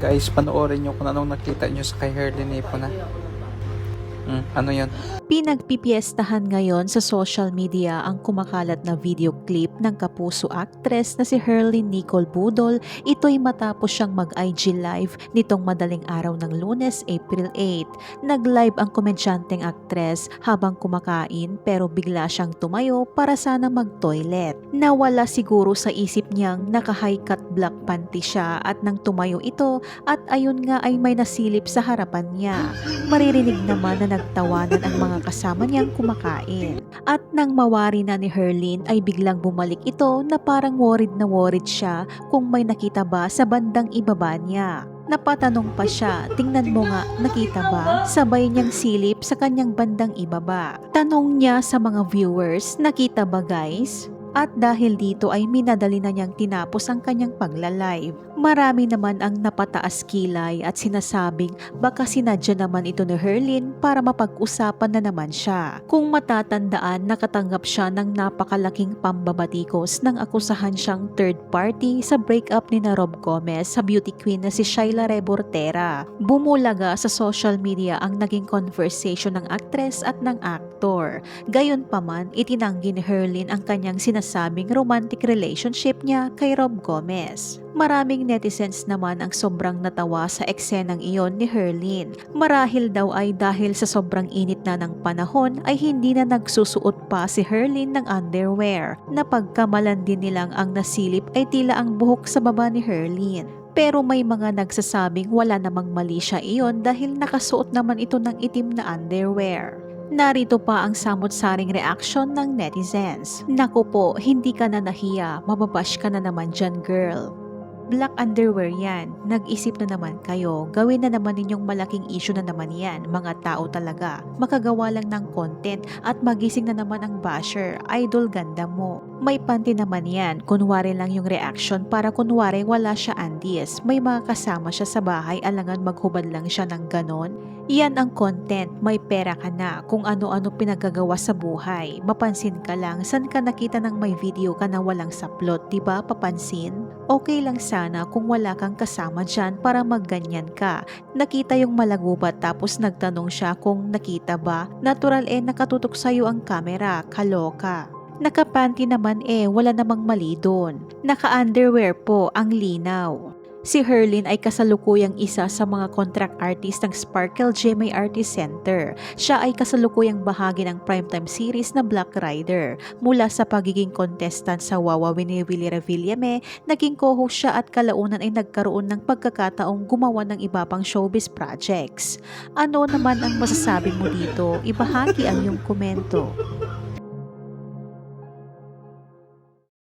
Guys, panoorin nyo kung anong nakita nyo sa kay Herlin Ipona. Hmm, ano yun? Pinagpipiestahan ngayon sa social media ang kumakalat na video clip ng kapuso actress na si Herlin Nicole Budol. Ito'y matapos siyang mag-IG live nitong madaling araw ng lunes, April 8. Nag-live ang komedyanteng actress habang kumakain pero bigla siyang tumayo para sana mag-toilet. Nawala siguro sa isip niyang naka-high cut black panty siya at nang tumayo ito at ayun nga ay may nasilip sa harapan niya. Maririnig naman na nagtawanan ang mga kasama niyang kumakain. At nang mawari na ni Herlin ay biglang bumalik ito na parang worried na worried siya kung may nakita ba sa bandang ibaba niya. Napatanong pa siya, tingnan mo nga, nakita ba? Sabay niyang silip sa kanyang bandang ibaba. Tanong niya sa mga viewers, nakita ba guys? At dahil dito ay minadali na niyang tinapos ang kanyang pagla-live. Marami naman ang napataas kilay at sinasabing baka sinadya naman ito ni Herlin para mapag-usapan na naman siya. Kung matatandaan, nakatanggap siya ng napakalaking pambabatikos nang akusahan siyang third party sa breakup ni na Rob Gomez sa beauty queen na si Shaila Rebortera. Bumulaga sa social media ang naging conversation ng actress at ng actor. Gayon pa man, itinanggi ni Herlin ang kanyang sinasabing romantic relationship niya kay Rob Gomez. Maraming netizens naman ang sobrang natawa sa eksenang iyon ni Herlin. Marahil daw ay dahil sa sobrang init na ng panahon ay hindi na nagsusuot pa si Herlin ng underwear. Napagkamalan din nilang ang nasilip ay tila ang buhok sa baba ni Herlin. Pero may mga nagsasabing wala namang mali siya iyon dahil nakasuot naman ito ng itim na underwear. Narito pa ang samot-saring reaksyon ng netizens. Naku po, hindi ka na nahiya, mababash ka na naman dyan girl. Black underwear yan. Nag-isip na naman kayo. Gawin na naman ninyong malaking issue na naman yan. Mga tao talaga. Makagawa lang ng content at magising na naman ang basher. Idol ganda mo. May panty naman yan. Kunwari lang yung reaction para kunwari wala siya Andes. May mga kasama siya sa bahay alangan maghubad lang siya ng ganon. Yan ang content. May pera ka na. Kung ano-ano pinagagawa sa buhay. Mapansin ka lang. San ka nakita ng may video ka na walang saplot? Diba papansin? Okay lang sana kung wala kang kasama dyan para magganyan ka. Nakita yung malagubat tapos nagtanong siya kung nakita ba. Natural eh nakatutok sa'yo ang camera. Kaloka. Nakapanty naman eh, wala namang mali doon. Naka-underwear po, ang linaw. Si Herlin ay kasalukuyang isa sa mga contract artist ng Sparkle GMA Artist Center. Siya ay kasalukuyang bahagi ng primetime series na Black Rider. Mula sa pagiging contestant sa Wawa ni Willie Revillame, naging co-host siya at kalaunan ay nagkaroon ng pagkakataong gumawa ng iba pang showbiz projects. Ano naman ang masasabi mo dito? Ibahagi ang iyong komento.